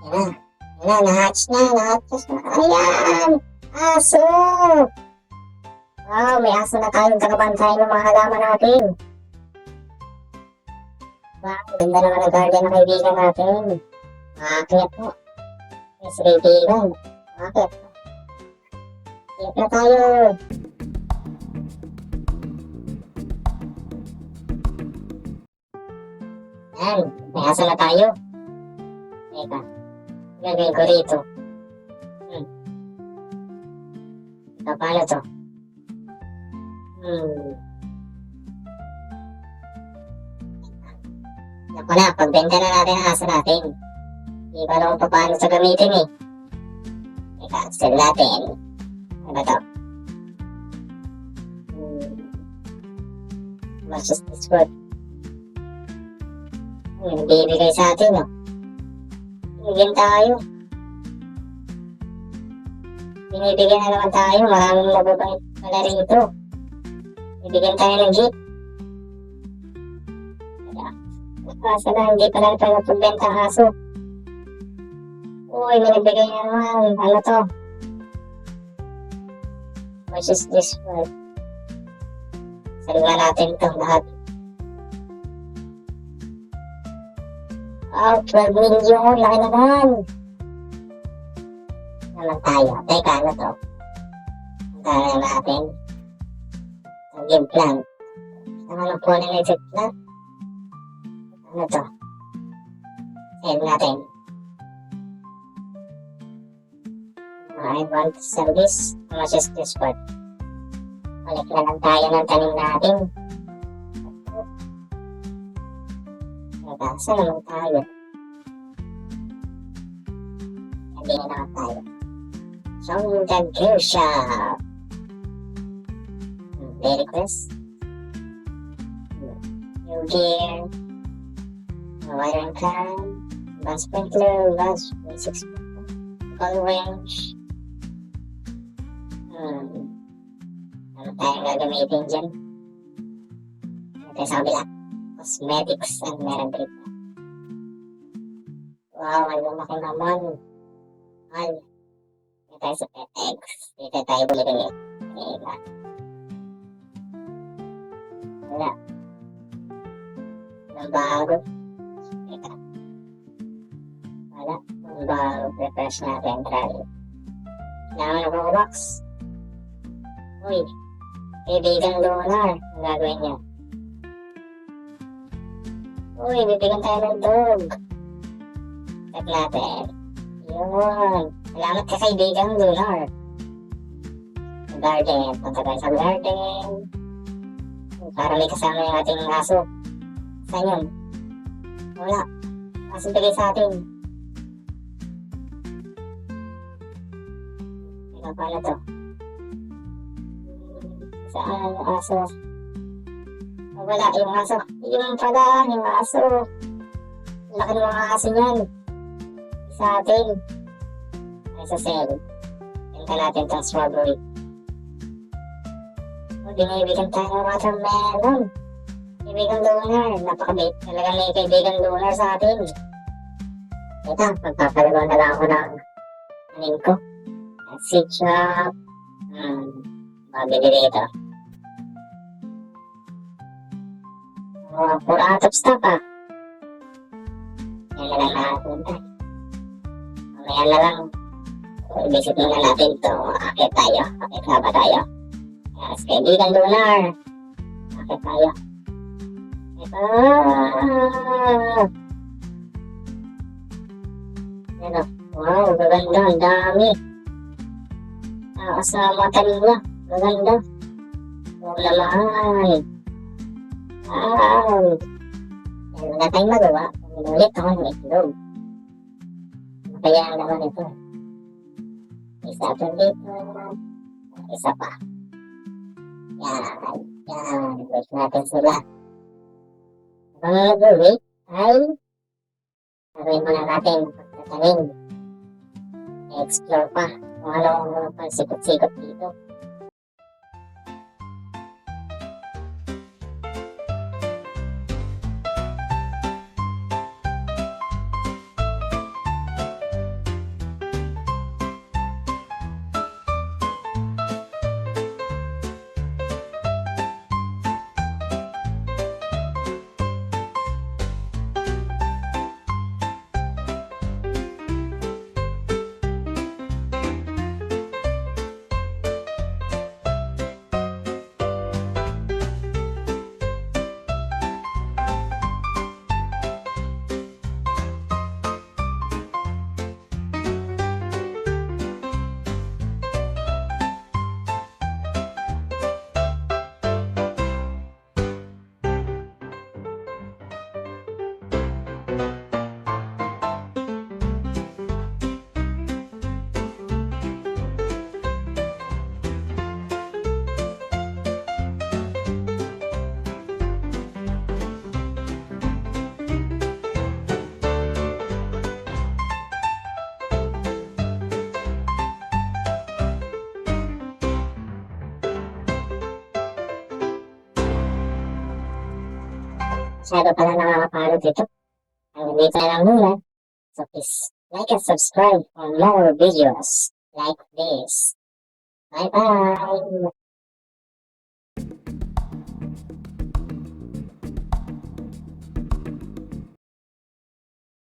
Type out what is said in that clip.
Yan na. Yan na, na-hatch na, na-hatch na. Ayan! Aso! Wow, may aso na tayong tagabantay ng mga halaman natin. Wow, ganda naman ang guardian ng kaibigan natin. Maakyat po. Yes, kaibigan. Maakyat po. Akyat na tayo. Yan, may aso na tayo. Teka, gagawin ko rito. Hmm. Ito, to? Hmm. Naku na, pagbenta na natin ang aso natin. Hindi pa alam kung paano ito gamitin eh. Teka, sell natin. Ano to? Hmm. How much is this worth? Ano, nagbibigay sa atin, no? Bigyan tayo. Binibigyan na naman tayo. Maraming mababait pala rito. Bibigyan tayo ng gift. Kaso na, hindi pala tayo pagbenta ng aso. Uy, may nagbigay na naman. Ano to? Which is this one? Saliwa natin to lahat. Wow, 12 million. Laki naman. Naman tayo. Teka, ano to? Ang tayo natin. Ang game plan. Ano lang po na legit plan? Ano to? Send natin. I want to sell this. Worth? Balik na lang tayo ng tanim natin. Teka, saan naman tayo? Hindi na naman tayo. Shop. Hmm, Day request. New gear. Wiring can. Advanced sprinkler. Basic sprinkler. Color range. Hmm. Ano tayong gagamitin dyan? Tayo sa kabila? Cosmetics and meron dito. Wow, ang lumaki naman. Mahal. Dito tayo sa PetX. Dito tayo bumili. Diba? Wala. Walang bago. Teka. Wala. Walang bago. Refresh natin. Try. Kailangan mga box. Uy. Kaibigan Lunar. Ang gagawin niya. Uy, bibigyan tayo ng dog. Check natin. Yun. Salamat ka kaibigan Lunar. Garden. Punta tayo sa garden. Para may kasama yung ating aso. Saan yun? Wala. Aso bigay sa atin. Teka, paano to? Saan aso? Wala yung aso. Yung pala, yung aso. Laki ng mga aso niyan. Sa atin. Ay, sa cell. Tinta natin itong strawberry. Oh, binibigyan tayo ng watermelon. Kaibigan lunar. Napakabait. Talaga may kaibigan lunar sa atin. Ito, magpapalagaw na lang ako ng anin ko. Seed shop. Hmm. Mabili dito. Oh, puro out of stock ah. Yan na lang nakapunta. Mamaya na lang. I-visit muna natin to. Akit tayo. Akit nga ba tayo? Yes, kaibigan lunar. Akit tayo. Ito. Ano? Wow, gaganda. Ang dami. Sa mata niya. Gaganda. Wow naman. Wow. Yan, wala tayong magawa. Minulit ako ng itlog. Kaya naman ito. Isa pa dito. Isa pa. Yan. Yan. Wait natin sila. Mga nag-wait ay gawin muna natin pagtatanim. I-explore pa kung ano ang mga pansikot-sikot dito. saya datang dengan orang baru gitu Hanggang dito na lang muna. So please, like and subscribe for more videos like this. Bye-bye!